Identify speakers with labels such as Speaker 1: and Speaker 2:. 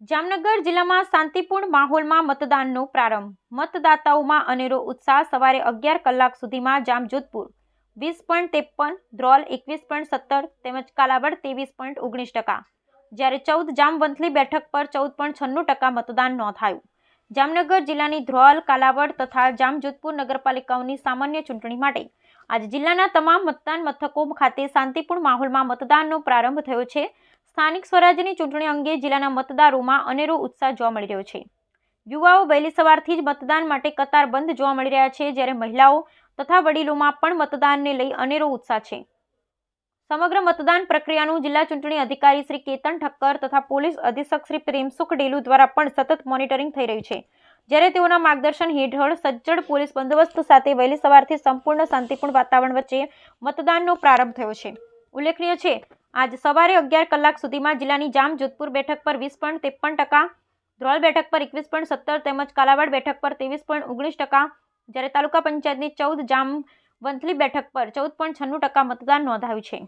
Speaker 1: જામનગર જિલ્લામાં શાંતિપૂર્ણ માહોલમાં મતદાનનો પ્રારંભ. મતદાતાઓમાં અનેરો ઉત્સાહ સવારે અગિયાર કલાક સુધીમાં જામજોધપુર. વીસ પોઈન્ટ ત્રેપન, ધ્રોલ એકવીસ પોઈન્ટ સત્તર, તેમજ કાલાવડ ત્રેવીસ પોઈન્ટ ઓગણીસ ટકા. જ્યારે ચૌદ જામવંથલી બેઠક પર ચૌદ પોઈન્ટ છન્નું ટકા મતદાન નોંધાયું. જામનગર જિલ્લાની ધ્રોલ, કાલાવડ તથા જામજોધપુર નગરપાલિકાઓની સામાન્ય ચૂંટણી માટે આજે જિલ્લાના તમામ મતદાન મથકો ખાતે શાંતિપૂર્ણ માહોલમાં મતદાનનો પ્રારંભ થયો છે. સ્થાનિક સ્વરાજ્યની ચૂંટણી અંગે જિલ્લાના મતદારોમાં અનેરો ઉત્સાહ જોવા મળી રહ્યો છે. યુવાઓ વહેલી સવારથી જ મતદાન માટે કતારબંધ જોવા મળી રહ્યા છે, જ્યારે મહિલાઓ તથા વડીલોમાં પણ મતદાનને લઈ અનેરો ઉત્સાહ છે. સમગ્ર મતદાન પ્રક્રિયાનું જિલ્લા ચૂંટણી અધિકારી શ્રી કેતન ઠક્કર તથા પોલીસ અધિક્ષક શ્રી પ્રેમસુખ ડેલુ દ્વારા પણ સતત મોનિટરિંગ થઈ રહ્યું છે. જ્યારે તેઓના માર્ગદર્શન હેઠળ સજ્જડ પોલીસ બંદોબસ્ત સાથે વહેલી સવારથી સંપૂર્ણ શાંતિપૂર્ણ વાતાવરણ વચ્ચે મતદાનનો પ્રારંભ થયો છે. ઉલ્લેખનીય છે આજ સવારે અગિયાર કલાક સુધીમાં જિલ્લાની જામ જોધપુર બેઠક પર વીસ પોઈન્ટ ત્રેપન ટકા, ધ્રોલ બેઠક પર એકવીસ પોઈન્ટ સત્તર તેમજ કાલાવાડ બેઠક પર ત્રેવીસ પોઈન્ટ ઓગણીસ ટકા, જ્યારે તાલુકા પંચાયતની ચૌદ જામ વંથલી બેઠક પર ચૌદ પોઈન્ટ છન્નું ટકા મતદાન નોંધાયું છે.